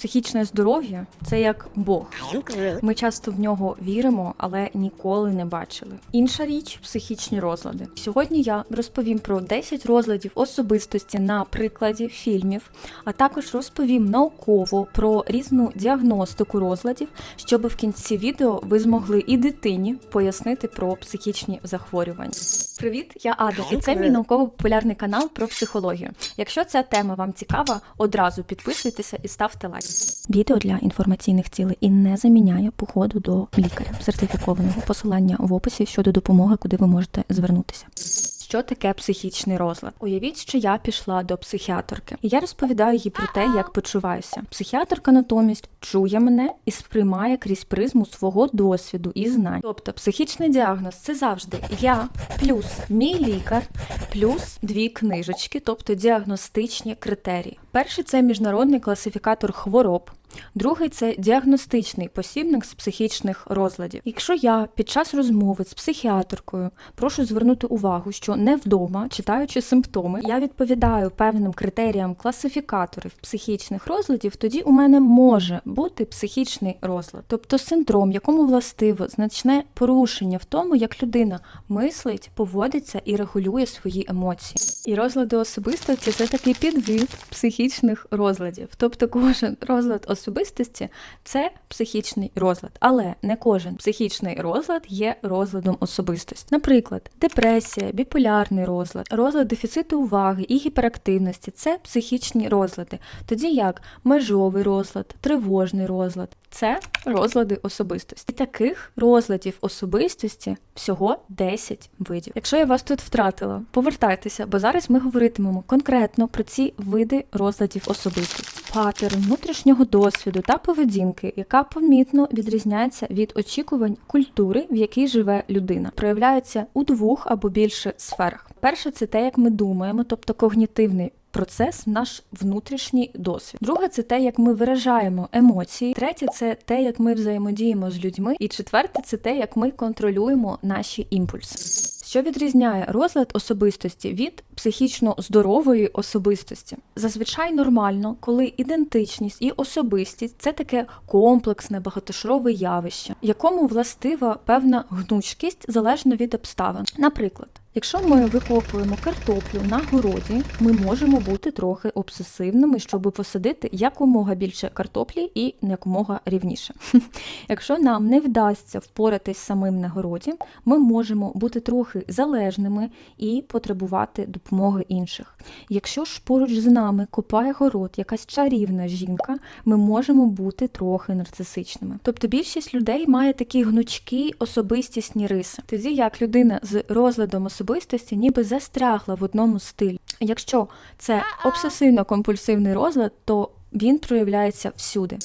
Психічне здоров'я це як Бог. Ми часто в нього віримо, але ніколи не бачили. Інша річ психічні розлади. Сьогодні я розповім про 10 розладів особистості на прикладі фільмів, а також розповім науково про різну діагностику розладів, щоб в кінці відео ви змогли і дитині пояснити про психічні захворювання. Привіт, я Ада, і це мій науково-популярний канал про психологію. Якщо ця тема вам цікава, одразу підписуйтеся і ставте лайк. Відео для інформаційних цілей і не заміняє походу до лікаря сертифікованого посилання в описі щодо допомоги, куди ви можете звернутися. Що таке психічний розлад? Уявіть, що я пішла до психіатрки, і я розповідаю їй про те, як почуваюся. Психіатрка натомість чує мене і сприймає крізь призму свого досвіду і знань. Тобто, психічний діагноз це завжди я плюс мій лікар, плюс дві книжечки, тобто діагностичні критерії. Перший це міжнародний класифікатор хвороб. Другий це діагностичний посібник з психічних розладів. Якщо я під час розмови з психіатркою прошу звернути увагу, що не вдома, читаючи симптоми, я відповідаю певним критеріям класифікаторів психічних розладів, тоді у мене може бути психічний розлад, тобто синдром, якому властиво значне порушення в тому, як людина мислить, поводиться і регулює свої емоції. І розлади особистості це такий підвид психічних розладів. Тобто кожен розлад особистості це психічний розлад, але не кожен психічний розлад є розладом особистості. Наприклад, депресія, біполярний розлад, розлад дефіциту уваги і гіперактивності це психічні розлади. Тоді як межовий розлад, тривожний розлад це розлади особистості. І таких розладів особистості всього 10 видів. Якщо я вас тут втратила, повертайтеся, бо зараз ми говоритимемо конкретно про ці види розладів особистості. Паттерн внутрішнього досвіду та поведінки, яка помітно відрізняється від очікувань культури, в якій живе людина, проявляються у двох або більше сферах. Перше це те, як ми думаємо, тобто когнітивний процес, наш внутрішній досвід. Друге, це те, як ми виражаємо емоції. Третє це те, як ми взаємодіємо з людьми. І четверте, це те, як ми контролюємо наші імпульси. Що відрізняє розлад особистості від психічно здорової особистості? Зазвичай нормально, коли ідентичність і особистість це таке комплексне багатошарове явище, якому властива певна гнучкість залежно від обставин. Наприклад. Якщо ми викопуємо картоплю на городі, ми можемо бути трохи обсесивними, щоб посадити якомога більше картоплі і якомога рівніше. Якщо нам не вдасться впоратись самим на городі, ми можемо бути трохи залежними і потребувати допомоги інших. Якщо ж поруч з нами копає город якась чарівна жінка, ми можемо бути трохи нарцисичними. Тобто більшість людей має такі гнучкі особистісні риси, тоді як людина з розладом особистості ніби застрягла в одному стилі. Якщо це обсесивно-компульсивний розлад, то він проявляється всюди.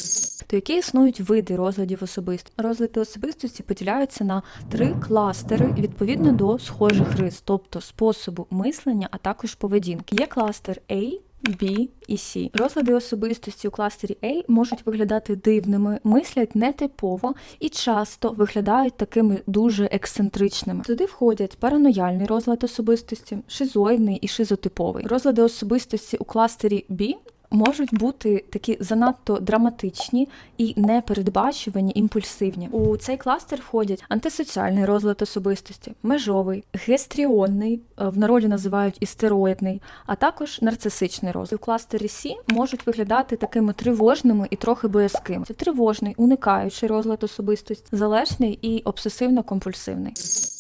То які існують види розладів особистості? Розлади особистості поділяються на три кластери відповідно до схожих рис, тобто способу мислення, а також поведінки. Є кластер A, B і C. Розлади особистості у кластері A можуть виглядати дивними, мислять нетипово і часто виглядають такими дуже ексцентричними. Туди входять паранояльний розлад особистості, шизоїдний і шизотиповий. Розлади особистості у кластері B можуть бути такі занадто драматичні і непередбачувані, імпульсивні. У цей кластер входять антисоціальний розлад особистості, межовий, гестріонний, е, в народі називають істероїдний, а також нарцисичний розлад. У кластері С можуть виглядати такими тривожними і трохи боязкими. Це тривожний, уникаючий розлад особистості, залежний і обсесивно-компульсивний.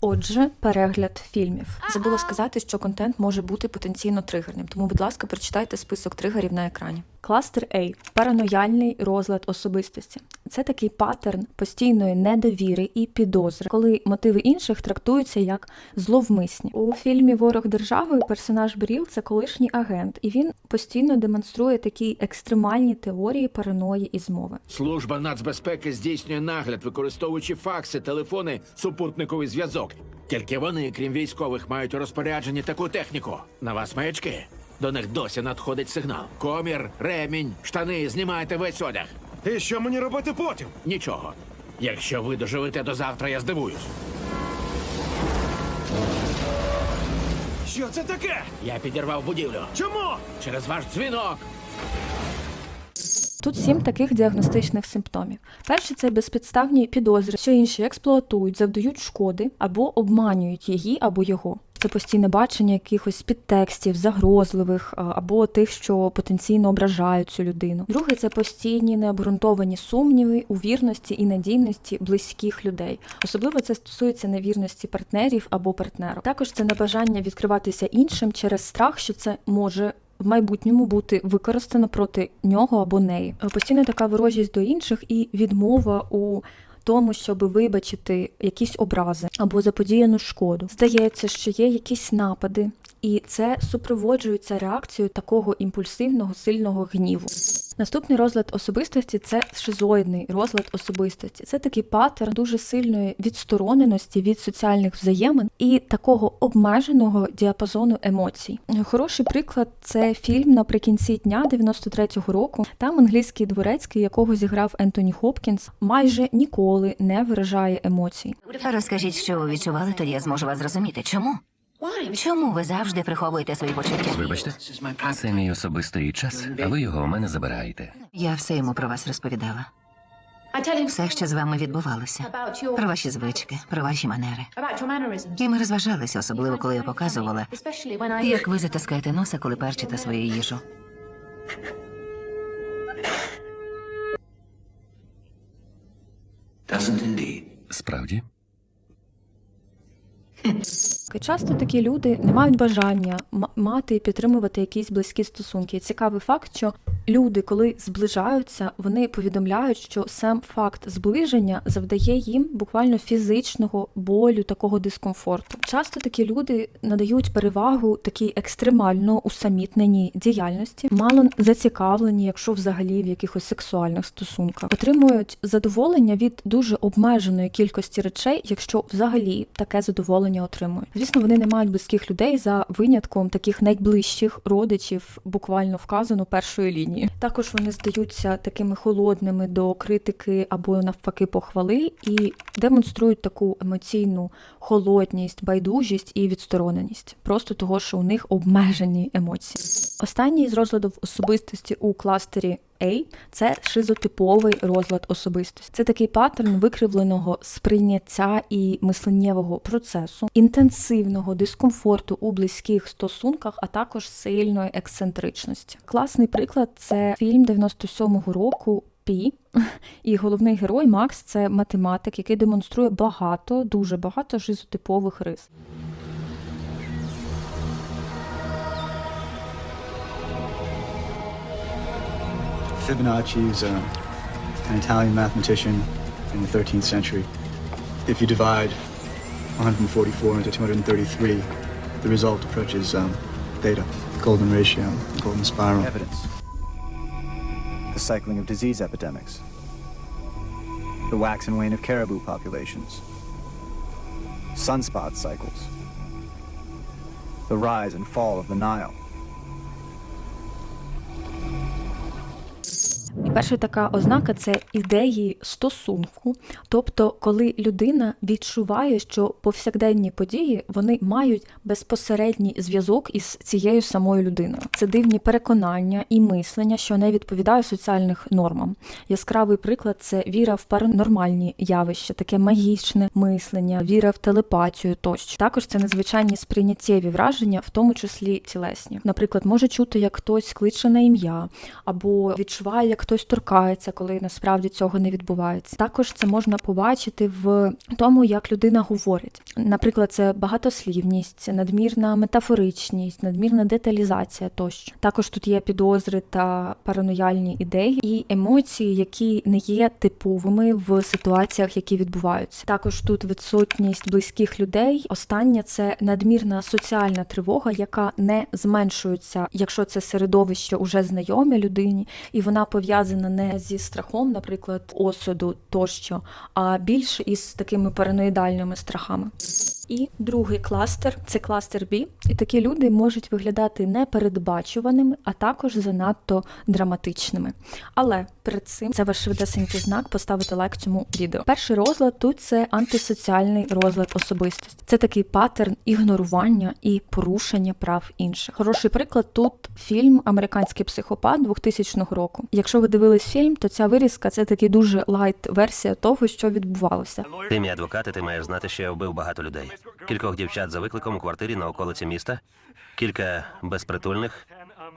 Отже, перегляд фільмів. Забула сказати, що контент може бути потенційно тригерним, тому, будь ласка, прочитайте список тригерів на екрані. Кластер А паранояльний розлад особистості. Це такий паттерн постійної недовіри і підозри, коли мотиви інших трактуються як зловмисні. У фільмі Ворог держави персонаж Бріл це колишній агент, і він постійно демонструє такі екстремальні теорії параної і змови. Служба нацбезпеки здійснює нагляд, використовуючи факси, телефони, супутниковий зв'язок. Тільки вони, крім військових, мають у розпорядженні таку техніку. На вас маячки. До них досі надходить сигнал. Комір, ремінь, штани, знімайте весь одяг. І що мені робити потім? Нічого. Якщо ви доживете до завтра, я здивуюсь. Що це таке? Я підірвав будівлю. Чому? Через ваш дзвінок. Тут сім таких діагностичних симптомів. Перший це безпідставні підозри, що інші експлуатують, завдають шкоди або обманюють її або його. Це постійне бачення якихось підтекстів, загрозливих або тих, що потенційно ображають цю людину. Друге це постійні необґрунтовані сумніви у вірності і надійності близьких людей. Особливо це стосується невірності партнерів або партнерів. Також це небажання відкриватися іншим через страх, що це може. В майбутньому бути використано проти нього або неї. Постійно така ворожість до інших і відмова у тому, щоб вибачити якісь образи або заподіяну шкоду. Здається, що є якісь напади, і це супроводжується реакцією такого імпульсивного сильного гніву. Наступний розлад особистості це шизоїдний розлад особистості. Це такий паттерн дуже сильної відстороненості від соціальних взаємин і такого обмеженого діапазону емоцій. Хороший приклад це фільм наприкінці дня 93-го року. Там англійський дворецький, якого зіграв Ентоні Хопкінс, майже ніколи не виражає емоцій. Розкажіть, що ви відчували, тоді я зможу вас зрозуміти. Чому? Чому ви завжди приховуєте свої почуття? Вибачте, це мій особистий час, а ви його у мене забираєте. Я все йому про вас розповідала. Все, що з вами відбувалося. Про ваші звички, про ваші манери. І ми розважалися, особливо коли я показувала, як ви затискаєте носа, коли перчите свою їжу. Справді, Часто такі люди не мають бажання мати і підтримувати якісь близькі стосунки. І цікавий факт, що люди, коли зближаються, вони повідомляють, що сам факт зближення завдає їм буквально фізичного болю, такого дискомфорту. Часто такі люди надають перевагу такій екстремально усамітненій діяльності, мало зацікавлені, якщо взагалі в якихось сексуальних стосунках, отримують задоволення від дуже обмеженої кількості речей, якщо взагалі таке задоволення отримують. Звісно, вони не мають близьких людей за винятком таких найближчих родичів, буквально вказано першої лінії. Також вони здаються такими холодними до критики або навпаки похвали і демонструють таку емоційну холодність, байдужість і відстороненість, просто того, що у них обмежені емоції. Останній з розладів особистості у кластері A – це шизотиповий розлад особистості. Це такий паттерн викривленого сприйняття і мисленнєвого процесу, інтенсивного дискомфорту у близьких стосунках, а також сильної ексцентричності. Класний приклад це фільм 97-го року. Пі і головний герой Макс це математик, який демонструє багато, дуже багато шизотипових рис. Fibonacci is uh, an Italian mathematician in the 13th century. If you divide 144 into 233, the result approaches um, theta, the golden ratio, the golden spiral. evidence. The cycling of disease epidemics. The wax and wane of caribou populations. Sunspot cycles. The rise and fall of the Nile. І перша така ознака це ідеї стосунку, тобто коли людина відчуває, що повсякденні події вони мають безпосередній зв'язок із цією самою людиною. Це дивні переконання і мислення, що не відповідає соціальних нормам. Яскравий приклад це віра в паранормальні явища, таке магічне мислення, віра в телепатію тощо. Також це незвичайні сприйняттєві враження, в тому числі тілесні. Наприклад, може чути, як хтось кличе на ім'я, або відчуває, як хтось торкається, коли насправді цього не відбувається. Також це можна побачити в тому, як людина говорить. Наприклад, це багатослівність, надмірна метафоричність, надмірна деталізація тощо. Також тут є підозри та паранояльні ідеї і емоції, які не є типовими в ситуаціях, які відбуваються. Також тут відсутність близьких людей. Останнє це надмірна соціальна тривога, яка не зменшується, якщо це середовище уже знайоме людині, і вона пов'язана не зі страхом, наприклад, осуду тощо, а більше із такими параноїдальними страхами. І другий кластер це кластер B. І такі люди можуть виглядати непередбачуваними, а також занадто драматичними. Але перед цим це ваш швидесенький знак поставити лайк цьому відео. Перший розлад тут це антисоціальний розлад особистості. Це такий паттерн ігнорування і порушення прав інших. Хороший приклад тут фільм Американський психопат 2000 року. Якщо ви ви дивились фільм, то ця вирізка це такий дуже лайт версія того, що відбувалося. Ти мій адвокат, і ти маєш знати, що я вбив багато людей. Кількох дівчат за викликом у квартирі на околиці міста, кілька безпритульних,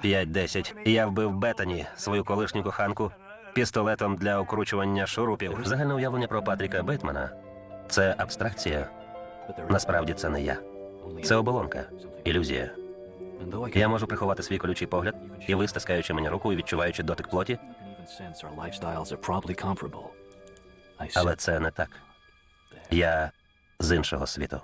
п'ять-десять. Я вбив Бетані, свою колишню коханку, пістолетом для окручування шурупів. Загальне уявлення про Патріка Бейтмана це абстракція. Насправді це не я. Це оболонка, ілюзія. Я можу приховати свій колючий погляд, і ви, стискаючи мені руку і відчуваючи дотик плоті, але це не так. Я з іншого світу.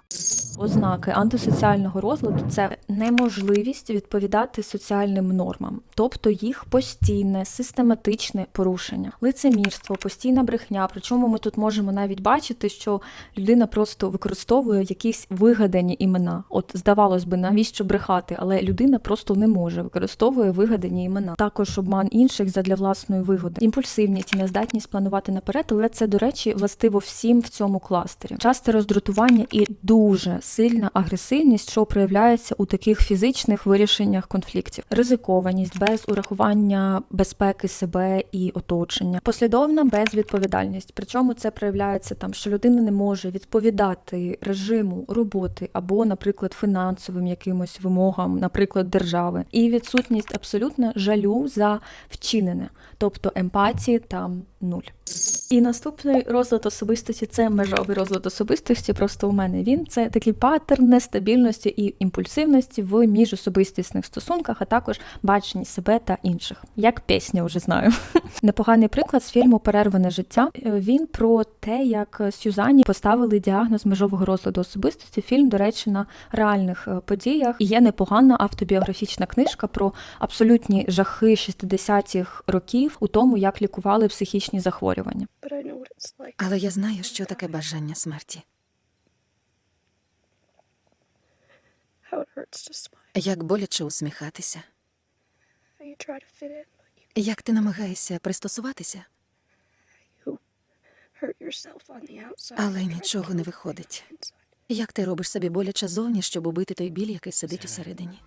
Ознаки антисоціального розладу це неможливість відповідати соціальним нормам, тобто їх постійне систематичне порушення, лицемірство, постійна брехня. Причому ми тут можемо навіть бачити, що людина просто використовує якісь вигадані імена. От здавалось би, навіщо брехати, але людина просто не може використовує вигадані імена. Також обман інших задля власної вигоди, імпульсивність нездатність планувати наперед, але це, до речі, властиво всім в цьому кластері. Часте роздратування і дуже сильна агресивність, що проявляється у таких фізичних вирішеннях конфліктів, ризикованість без урахування безпеки себе і оточення, послідовна безвідповідальність. Причому це проявляється там, що людина не може відповідати режиму роботи або, наприклад, фінансовим якимось вимогам, наприклад, держави, і відсутність абсолютно жалю за вчинене, тобто емпатії там нуль. І наступний розлад особистості це межовий розлад особистості. Просто у мене він це такий паттерн нестабільності і імпульсивності в міжособистісних стосунках, а також баченні себе та інших. Як пісня вже знаю. Непоганий приклад з фільму Перерване життя. Він про те, як Сюзанні поставили діагноз межового розладу особистості. Фільм, до речі, на реальних е, подіях. Є непогана автобіографічна книжка про абсолютні жахи 60-х років у тому, як лікували психічні захворювання. Але я знаю, що таке бажання смерті. Як боляче усміхатися. Як ти намагаєшся пристосуватися, але нічого не виходить. Як ти робиш собі боляче зовні, щоб убити той біль, який сидить усередині?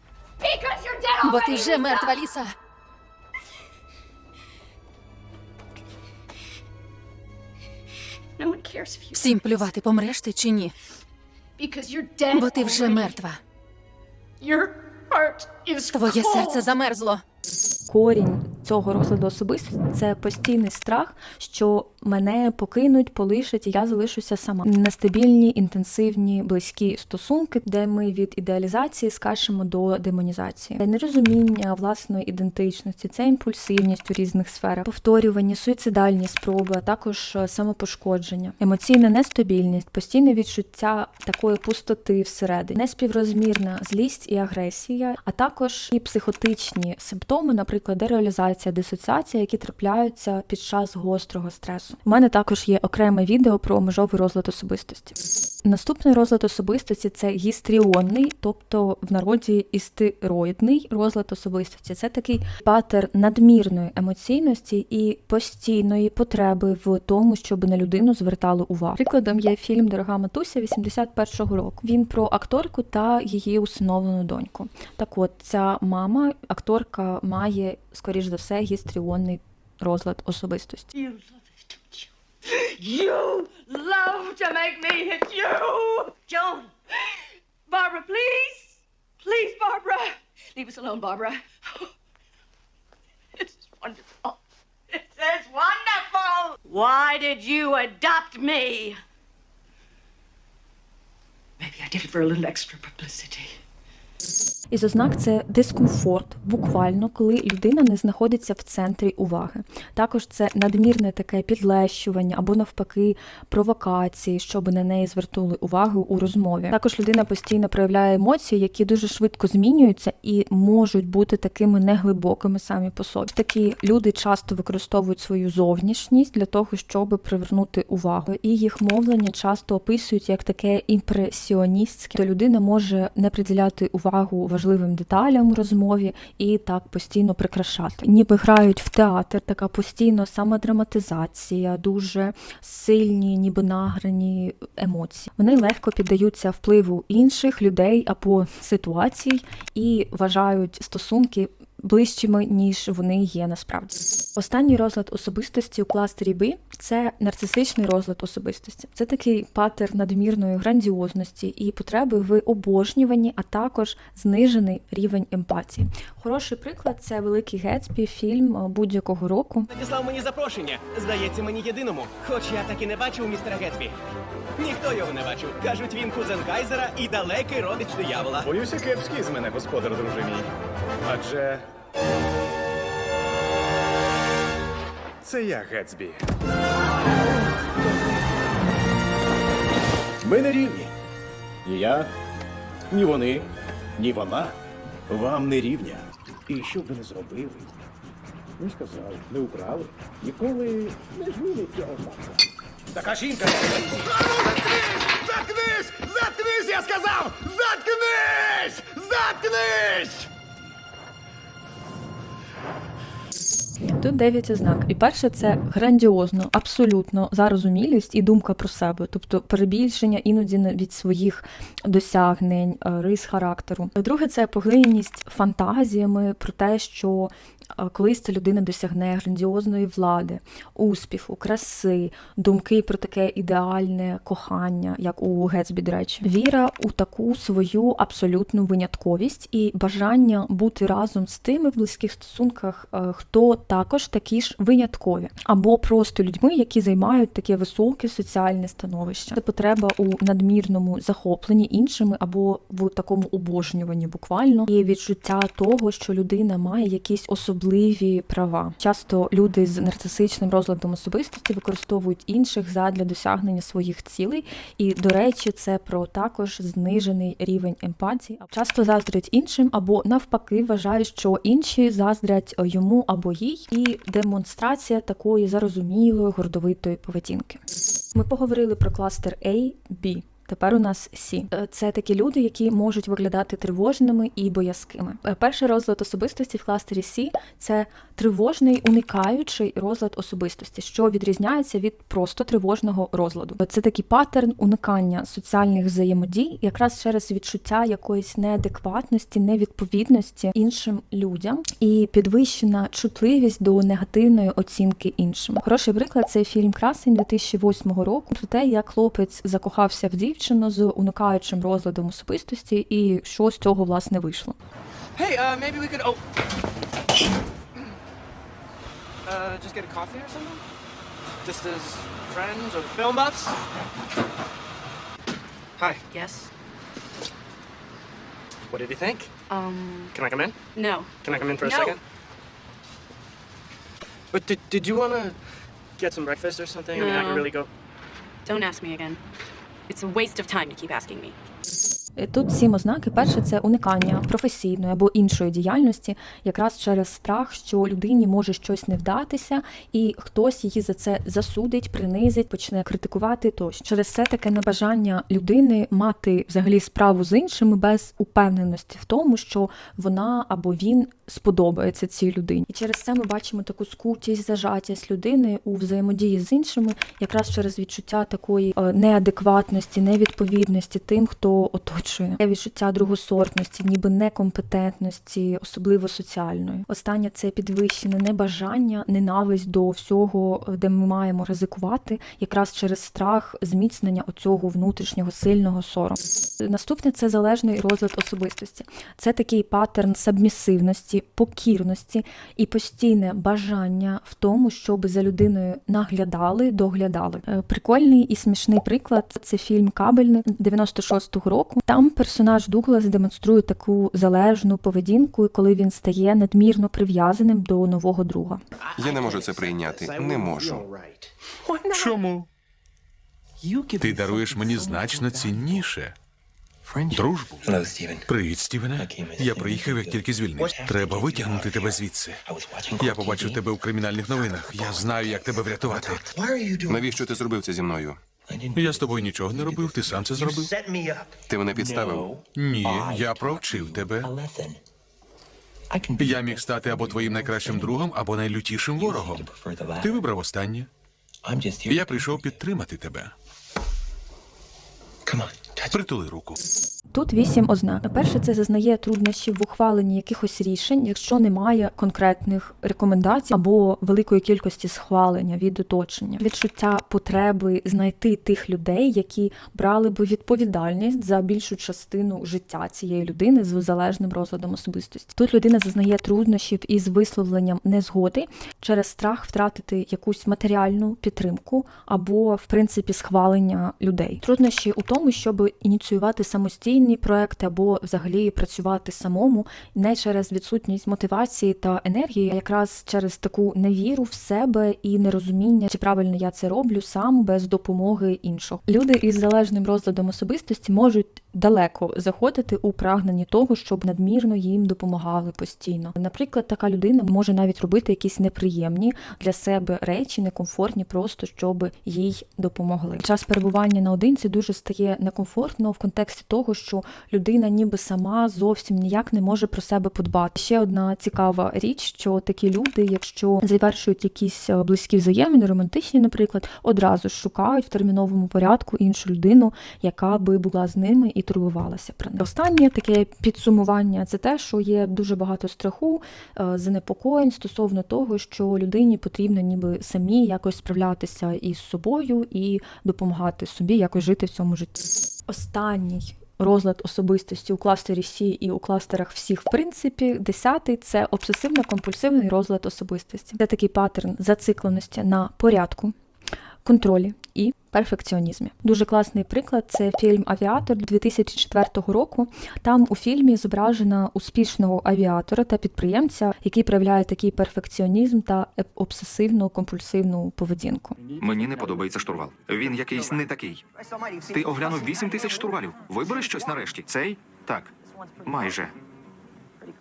Бо ти вже мертва ліса. Всім плювати, помреш ти чи ні? Бо ти вже мертва. Твоє серце замерзло. Корінь цього розладу особистості це постійний страх, що мене покинуть, полишать, і я залишуся сама. Нестабільні, інтенсивні, близькі стосунки, де ми від ідеалізації скачемо до демонізації, нерозуміння власної ідентичності, це імпульсивність у різних сферах, повторювані, суїцидальні спроби, а також е, самопошкодження, емоційна нестабільність, постійне відчуття такої пустоти всередині, неспіврозмірна злість і агресія, а також і психотичні симптоми, наприклад, дереалізація, дисоціація, які трапляються під час гострого стресу. У мене також є окреме відео про межовий розлад особистості. Наступний розлад особистості це гістріонний, тобто в народі істероїдний розлад особистості. Це такий патер надмірної емоційності і постійної потреби в тому, щоб на людину звертали увагу. Прикладом є фільм Дорога матуся 81-го року. Він про акторку та її усиновлену доньку. Так от ця мама, акторка, має скоріш за все гістріонний розлад особистості. You love to make me hit you! Joan! Barbara, please! Please, Barbara! Leave us alone, Barbara. This is wonderful. This is wonderful! Why did you adopt me? Maybe I did it for a little extra publicity. Із ознак це дискомфорт, буквально, коли людина не знаходиться в центрі уваги. Також це надмірне таке підлещування або навпаки провокації, щоб на неї звернули увагу у розмові. Також людина постійно проявляє емоції, які дуже швидко змінюються і можуть бути такими неглибокими самі по собі. Такі люди часто використовують свою зовнішність для того, щоб привернути увагу, і їх мовлення часто описують як таке імпресіоністське. То людина може не приділяти увагу важливим деталям у розмові і так постійно прикрашати. Ніби грають в театр, така постійно самодраматизація, дуже сильні, ніби награні емоції. Вони легко піддаються впливу інших людей або ситуацій і вважають стосунки ближчими, ніж вони є насправді. Останній розлад особистості у кластері B – це нарцисичний розлад особистості. Це такий патер надмірної грандіозності і потреби в обожнюванні, а також знижений рівень емпатії. Хороший приклад це великий Гетсбі, фільм будь-якого року. Надіслав мені запрошення. Здається, мені єдиному. Хоч я так і не бачив містера Гетсбі. Ніхто його не бачив. Кажуть, він кузен Кайзера і далекий родич диявола. Боюся, кепський з мене господар, друже мій. Адже. Це я, Гетсбі. Ми не рівні. Ні я, ні вони, ні вона. Вам не рівня. І що б ви не зробили? Не сказали, не украли. Ніколи не змінить цього факту. Така жінка. Заткнись! Заткнись, я сказав! Заткнись! Заткнись! Тут 9 ознак. І перше це грандіозно, абсолютно зарозумілість і думка про себе, тобто перебільшення іноді від своїх досягнень, е, рис характеру. Друге це поглиненість фантазіями про те, що е, колись ця людина досягне грандіозної влади, успіху, краси, думки про таке ідеальне кохання, як у Гетсбі, до речі. Віра у таку свою абсолютну винятковість і бажання бути разом з тими в близьких стосунках, е, хто також такі ж виняткові, або просто людьми, які займають таке високе соціальне становище. Це потреба у надмірному захопленні іншими або в такому обожнюванні буквально і відчуття того, що людина має якісь особливі права. Часто люди з нарцисичним розладом особистості використовують інших задля досягнення своїх цілей. І, до речі, це про також знижений рівень емпатії. Часто заздрять іншим, або навпаки вважають, що інші заздрять йому або їй, і демонстрація такої зарозумілої гордовитої поведінки. Ми поговорили про кластер A, B. Тепер у нас Сі. Е, Це такі люди, які можуть виглядати тривожними і боязкими. Е, Перший розлад особистості в кластері Сі це тривожний, уникаючий розлад особистості, що відрізняється від просто тривожного розладу. Це такий паттерн уникання соціальних взаємодій, якраз через відчуття якоїсь неадекватності, невідповідності іншим людям і підвищена чутливість до негативної оцінки іншим. Хороший приклад це фільм Красень 2008 року про те, як хлопець закохався в дівчину з уникаючим розладом особистості, і що з цього власне вийшло. Hey, uh, maybe we could. Oh. Uh, just get a coffee or something? Just as friends or film buffs? Hi. Yes. What did you think? Um, Can I come in? no. Can I come in for a No. second? But did, did you want to get some breakfast or something? I mean, I can really go. Don't ask me again. It's a waste of time to keep asking me. Е, Тут сім ознаки. Перше це уникання професійної або іншої діяльності, якраз через страх, що людині може щось не вдатися, і хтось її за це засудить, принизить, почне критикувати. Тощо через це таке небажання людини мати взагалі справу з іншими без упевненості в тому, що вона або він сподобається цій людині. І через це ми бачимо таку скутість, зажатість людини у взаємодії з іншими, якраз через відчуття такої е, неадекватності, невідповідності тим, хто оточує. Є відчуття другосортності, ніби некомпетентності, особливо соціальної. Останнє це підвищене небажання, ненависть до всього, де ми маємо ризикувати, якраз через страх зміцнення оцього внутрішнього сильного сорому. Наступне це залежний розлад особистості. Це такий паттерн сабмісивності, покірності і постійне бажання в тому, щоб за людиною наглядали, доглядали. Е, Прикольний і смішний приклад це фільм Кабельник 96-го року. Там персонаж Дуглас демонструє таку залежну поведінку, коли він стає надмірно прив'язаним до нового друга. Я не можу це прийняти. Не можу. Чому? Ти даруєш мені значно цінніше. Дружбу. Привіт, Стівене. Я приїхав, як тільки звільнився. Треба витягнути тебе звідси. Я побачив тебе у кримінальних новинах. Я знаю, як тебе врятувати. Навіщо ти зробив це зі мною? Я з тобою нічого не робив, ти сам це зробив. Ти мене підставив. Ні, я провчив тебе. Я міг стати або твоїм найкращим другом, або найлютішим ворогом. Ти вибрав останнє. Я прийшов підтримати тебе. Притули руку. Тут вісім ознак. Перше, це зазнає труднощів в ухваленні якихось рішень, якщо немає конкретних рекомендацій або великої кількості схвалення від оточення, відчуття потреби знайти тих людей, які брали би відповідальність за більшу частину життя цієї людини з залежним розладом особистості. Тут людина зазнає труднощів із висловленням незгоди через страх втратити якусь матеріальну підтримку або, в принципі, схвалення людей. Труднощі у тому, щоб ініціювати самостійні проекти або взагалі працювати самому не через відсутність мотивації та енергії, а якраз через таку невіру в себе і нерозуміння, чи правильно я це роблю сам без допомоги іншого. Люди із залежним розладом особистості можуть далеко заходити у прагненні того, щоб надмірно їм допомагали постійно. Наприклад, така людина може навіть робити якісь неприємні для себе речі, некомфортні, просто щоб їй допомогли. Час перебування наодинці дуже стає некомфортно в контексті того, що людина ніби сама зовсім ніяк не може про себе подбати. Ще одна цікава річ, що такі люди, якщо завершують якісь е, близькі взаємини, романтичні, наприклад, одразу шукають в терміновому порядку іншу людину, яка би була з ними і турбувалася про них. Останнє таке підсумування це те, що є дуже багато страху, е, занепокоєнь стосовно того, що людині потрібно ніби самі якось справлятися із собою і допомагати собі якось жити в цьому житті. Останній розлад особистості у кластері Сі і у кластерах всіх, в принципі, десятий це обсесивно-компульсивний розлад особистості. Це такий паттерн зацикленості на порядку, контролі і перфекціонізмі. Дуже класний приклад це фільм Авіатор 2004 року. Там у фільмі зображена успішного авіатора та підприємця, який проявляє такий перфекціонізм та обсесивно-компульсивну поведінку. Мені не подобається штурвал. Він якийсь не такий. Ти оглянув 8 тисяч штурвалів. Вибери щось нарешті. Цей? Так. Майже.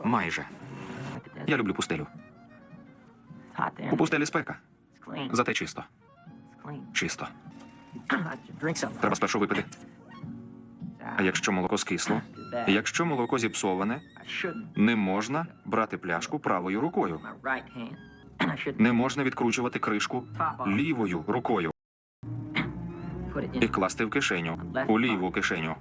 Майже. Я люблю пустелю. У пустелі спека. Зате чисто. Чисто. Треба спершу випити. А якщо молоко скисло, якщо молоко зіпсоване, не можна брати пляшку правою рукою. Не можна відкручувати кришку лівою рукою і класти в кишеню, у ліву кишеню.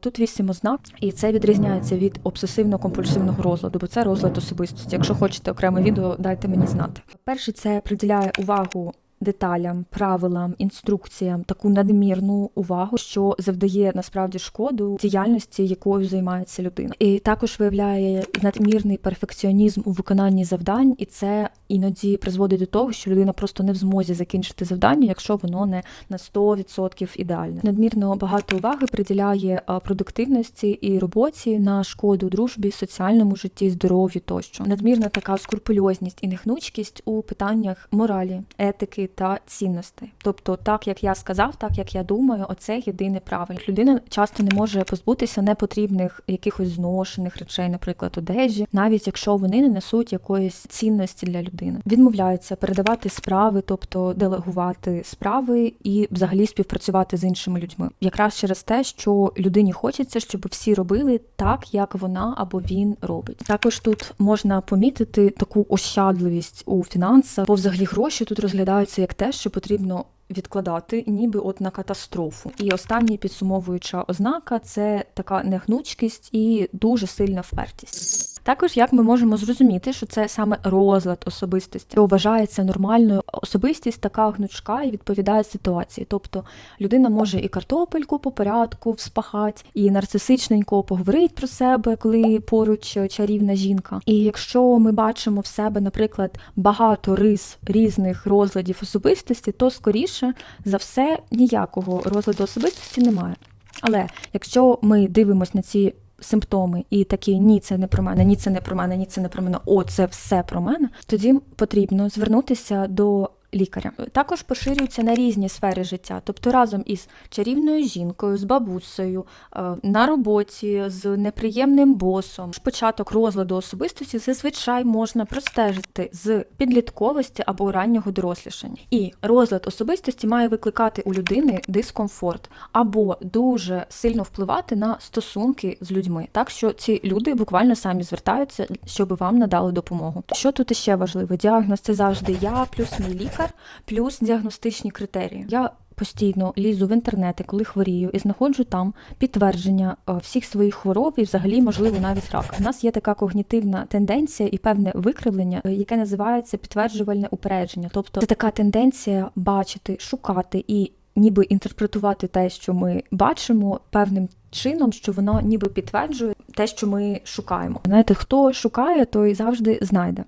Тут вісім ознак, і це відрізняється від обсесивно-компульсивного розладу, бо це розлад особистості. Якщо хочете окреме відео, дайте мені знати. Перше, це приділяє увагу. Деталям, правилам, інструкціям таку надмірну увагу, що завдає насправді шкоду діяльності, якою займається людина, і також виявляє надмірний перфекціонізм у виконанні завдань, і це іноді призводить до того, що людина просто не в змозі закінчити завдання, якщо воно не на 100% ідеальне. Надмірно багато уваги приділяє продуктивності і роботі на шкоду дружбі, соціальному житті, здоров'ю тощо. Надмірна така скрупульозність і нехнучкість у питаннях моралі, етики та цінностей. Тобто, так як я сказав, так як я думаю, оце єдине правильно. Людина часто не може позбутися непотрібних якихось зношених речей, наприклад, одежі, навіть якщо вони не несуть якоїсь цінності для людини. Відмовляються передавати справи, тобто делегувати справи і взагалі співпрацювати з іншими людьми. Якраз через те, що людині хочеться, щоб всі робили так, як вона або він робить. Також тут можна помітити таку ощадливість у фінансах, бо взагалі гроші тут розглядаються як те, що потрібно. Відкладати, ніби от на катастрофу. І остання підсумовуюча ознака це така негнучкість і дуже сильна впертість. Також як ми можемо зрозуміти, що це саме розлад особистості, вважається нормальною особистість, така гнучка і відповідає ситуації. Тобто людина може і картопельку по порядку вспахати, і нарцисичненько поговорить про себе, коли поруч чарівна жінка. І якщо ми бачимо в себе, наприклад, багато рис різних розладів особистості, то скоріше за все ніякого розладу особистості немає. Але якщо ми дивимося на ці симптоми і такі ні, це не про мене, ні, це не про мене, ні, це не про мене, о, це все про мене, тоді потрібно звернутися до лікаря. Також поширюються на різні сфери життя, тобто разом із чарівною жінкою, з бабусею, е, на роботі, з неприємним босом. Початок розладу особистості зазвичай можна простежити з підлітковості або раннього дорослішання. І розлад особистості має викликати у людини дискомфорт або дуже сильно впливати на стосунки з людьми. Так що ці люди буквально самі звертаються, щоб вам надали допомогу. Що тут ще важливо? Діагноз це завжди я плюс мій лікар, плюс діагностичні критерії. Я постійно лізу в інтернети, коли хворію, і знаходжу там підтвердження е, всіх своїх хвороб і взагалі, можливо, навіть рак. У нас є така когнітивна тенденція і певне викривлення, е, яке називається підтверджувальне упередження. Тобто це така тенденція бачити, шукати і ніби інтерпретувати те, що ми бачимо, певним чином, що воно ніби підтверджує те, що ми шукаємо. Знаєте, хто шукає, той завжди знайде.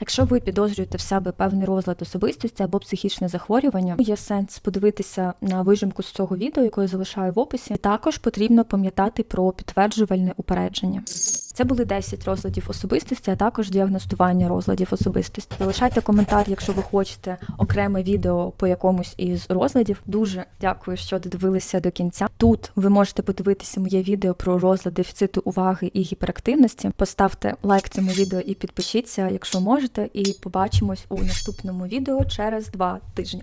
Якщо ви підозрюєте в себе певний розлад особистості або психічне захворювання, є сенс подивитися на вижимку з цього відео, яке я залишаю в описі. Також потрібно пам'ятати про підтверджувальне упередження. Це були 10 розладів особистості, а також діагностування розладів особистості. Залишайте коментар, якщо ви хочете окреме відео по якомусь із розладів. Дуже дякую, що додивилися до кінця. Тут ви можете подивитися моє відео про розлад дефіциту уваги і гіперактивності. Поставте лайк цьому відео і підпишіться, якщо можете. І побачимось у наступному відео через два тижні.